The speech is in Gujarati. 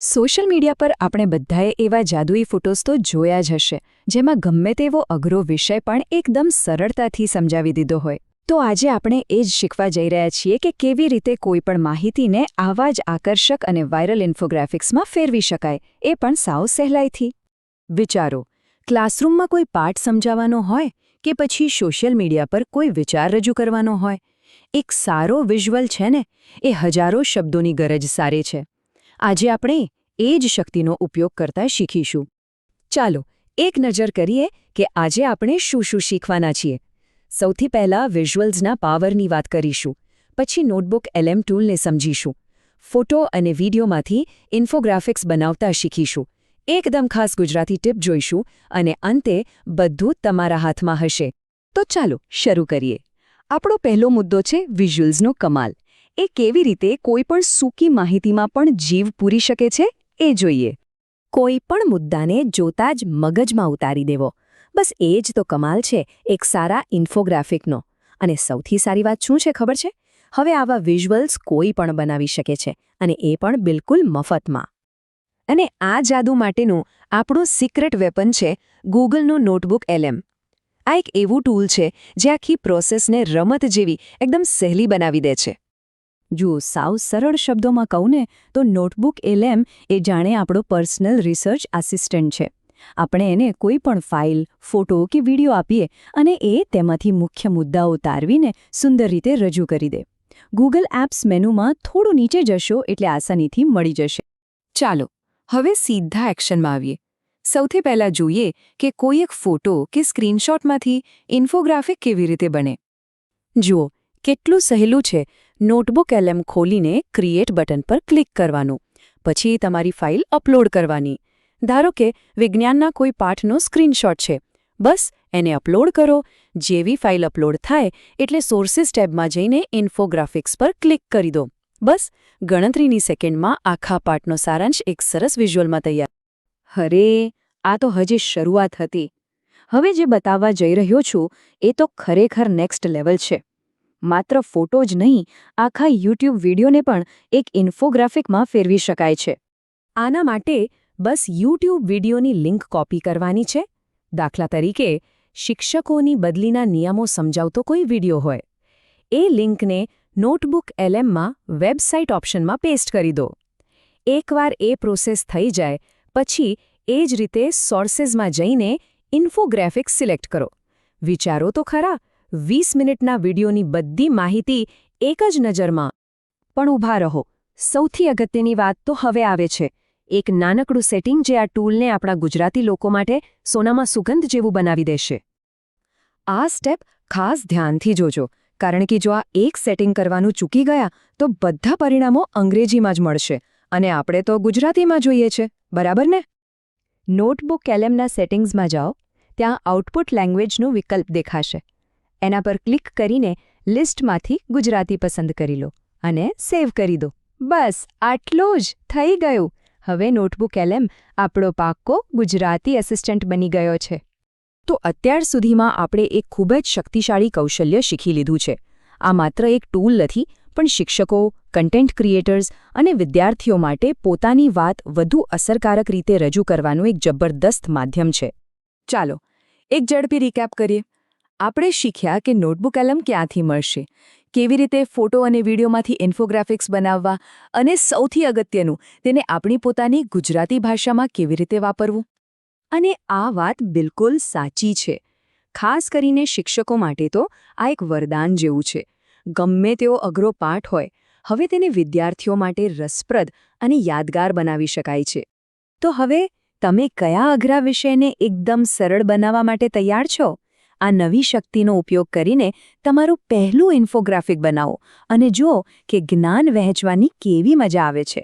સોશિયલ મીડિયા પર આપણે બધાએ એવા જાદુઈ ફોટોઝ તો જોયા જ હશે, જેમાં ગમે તેવો અઘરો વિષય પણ એકદમ સરળતાથી સમજાવી દીધો હોય. તો આજે આપણે એ જ શીખવા જઈ રહ્યા છીએ કે કેવી રીતે કોઈપણ માહિતીને આવા જ આકર્ષક અને વાયરલ ઇન્ફોગ્રાફિક્સમાં ફેરવી શકાય, એ પણ સાવ સહેલાઈથી. વિચારો, ક્લાસરૂમમાં કોઈ પાઠ સમજાવવાનો હોય કે પછી સોશિયલ મીડિયા પર કોઈ વિચાર રજૂ કરવાનો હોય? એક સારો વિઝ્યુઅલ છે ને? એ હજારો શબ્દોની ગરજ સારે છે. આજે આપણે એ જ શક્તિનો ઉપયોગ કરતા શીખીશું. ચાલો, એક નજર કરીએ કે આજે આપણે શું શું શીખવાના છીએ. સૌથી પહેલા વિઝ્યુઅલ્સના પાવરની વાત કરીશું, પછી નોટબુક એલએમ ટૂલને સમજીશું, ફોટો અને વિડીયોમાંથી ઇન્ફોગ્રાફિક્સ બનાવતા શીખીશું, એકદમ ખાસ ગુજરાતી ટીપ જોઈશું અને અંતે બધું તમારા હાથમાં હશે. તો ચાલો, શરૂ કરીએ. આપણો પહેલો મુદ્દો છે વિઝ્યુઅલ્સનો કમાલ. એ કેવી રીતે કોઈપણ સૂકી માહિતીમાં પણ જીવ પૂરી શકે છે, એ જોઈએ. કોઈ પણ મુદ્દાને જોતા જ મગજમાં ઉતારી દેવો. બસ એ જ તો કમાલ છે, એક સારા ઇન્ફોગ્રાફિકનો. અને સૌથી સારી વાત શું છે ખબર છે? હવે આવા વિઝ્યુઅલ્સ કોઈ પણ બનાવી શકે છે, અને એ પણ બિલકુલ મફતમાં. અને આ જાદુ માટેનું આપણું સિક્રેટ વેપન છે, ગૂગલનું નોટબુક એલએમ. આ એક એવું ટૂલ છે, જે આખી પ્રોસેસને રમત જેવી, એકદમ સહેલી બનાવી દે છે. જો સાવ સરળ શબ્દોમાં કહું ને, તો નોટબુક એલએમ એ જાણે આપણો પર્સનલ રિસર્ચ આસિસ્ટન્ટ છે. આપણે એને કોઈ પણ ફાઇલ, ફોટો કે વીડિયો આપીએ અને એ તેમાંથી મુખ્ય મુદ્દાઓ તારવીને સુંદર રીતે રજૂ કરી દે. ગૂગલ એપ્સ મેનુમાં થોડું નીચે જશો એટલે આસાનીથી મળી જશે. ચાલો, હવે સીધા એક્શનમાં આવીએ. સૌથી પહેલાં જોઈએ કે કોઈ એક ફોટો કે સ્ક્રીનશોટમાંથી ઇન્ફોગ્રાફિક કેવી રીતે બને. જુઓ, કેટલું સહેલું છે. નોટબુક એલએમ ખોલીને ક્રિએટ બટન પર ક્લિક કરવાનું. પછી તમારી ફાઇલ અપલોડ કરવાની. ધારો કે વિજ્ઞાનના કોઈ પાઠનો સ્ક્રીનશોટ છે. બસ, એને અપલોડ કરો. જેવી ફાઇલ અપલોડ થાય એટલે સોર્સિસ ટેબમાં જઈને ઇન્ફોગ્રાફિક્સ પર ક્લિક કરી દો. બસ, ગણતરીની સેકન્ડમાં આખા પાઠનો સારાંશ એક સરસ વિઝ્યુઅલમાં તૈયાર. હરે, આ તો હજી શરૂઆત હતી. હવે જે બતાવવા જઈ રહ્યો છું, એ તો ખરેખર નેક્સ્ટ લેવલ છે. માત્ર ફોટો જ નહીં, આખા યુટ્યુબ વિડીયોને પણ એક ઇન્ફોગ્રાફિકમાં ફેરવી શકાય છે. આના માટે બસ યુટ્યુબ વિડીયોની લિંક કોપી કરવાની છે. દાખલા તરીકે, શિક્ષકોની બદલીના નિયમો સમજાવતો કોઈ વીડિયો હોય. એ લિંકને નોટબુક એલએમમાં વેબસાઇટ ઓપ્શનમાં પેસ્ટ કરી દો. એકવાર એ પ્રોસેસ થઈ જાય, પછી એ જ રીતે સોર્સેસમાં જઈને ઇન્ફોગ્રાફિક્સ સિલેક્ટ કરો. વિચારો તો ખરા વીસ મિનિટના વિડીયોની બધી માહિતી એક જ નજરમાં. પણ ઊભા રહો. સૌથી અગત્યની વાત તો હવે આવે છે. એક નાનકડું સેટિંગ જે આ ટૂલને આપણા ગુજરાતી લોકો માટે સોનામાં સુગંધ જેવું બનાવી દેશે. આ સ્ટેપ ખાસ ધ્યાનથી જોજો, કારણ કે જો આ એક સેટિંગ કરવાનું ચૂકી ગયા, તો બધા પરિણામો અંગ્રેજીમાં જ મળશે. અને આપણે તો ગુજરાતીમાં જોઈએ છે, બરાબર ને? નોટબુક કેલેમના સેટિંગ્સમાં જાઓ. ત્યાં આઉટપુટ લેંગ્વેજનું વિકલ્પ દેખાશે. એના પર ક્લિક કરીને લિસ્ટમાંથી ગુજરાતી પસંદ કરી લો અને સેવ કરી દો. બસ, આટલો જ થઈ ગયું. હવે નોટબુક એલએમ આપણો પાક્કો ગુજરાતી એસિસ્ટન્ટ બની ગયો છે. તો અત્યાર સુધીમાં આપણે એક ખૂબ જ શક્તિશાળી કૌશલ્ય શીખી લીધું છે. આ માત્ર એક ટૂલ નથી, પણ શિક્ષકો કન્ટેન્ટ ક્રિએટર્સ અને વિદ્યાર્થીઓ માટે પોતાની વાત વધુ અસરકારક રીતે રજૂ કરવાનું એક જબરદસ્ત માધ્યમ છે. ચાલો, એક ઝડપી રીકેપ કરીએ. આપણે શીખ્યા કે નોટબુક એલમ ક્યાંથી મળશે, કેવી રીતે ફોટો અને વિડીયોમાંથી ઇન્ફોગ્રાફિક્સ બનાવવા અને સૌથી અગત્યનું, તેને આપણી પોતાની ગુજરાતી ભાષામાં કેવી રીતે વાપરવું? અને આ વાત બિલકુલ સાચી છે. ખાસ કરીને શિક્ષકો માટે તો આ એક વરદાન જેવું છે. ગમે તેવો અઘરો પાઠ હોય, હવે તેને વિદ્યાર્થીઓ માટે રસપ્રદ અને યાદગાર બનાવી શકાય છે. તો હવે તમે કયા અઘરા વિષયને એકદમ સરળ બનાવવા માટે તૈયાર છો? આ નવી શક્તિનો ઉપયોગ કરીને તમારું પહેલું ઇન્ફોગ્રાફિક બનાવો અને જુઓ કે જ્ઞાન વહેંચવાની કેવી મજા આવે છે.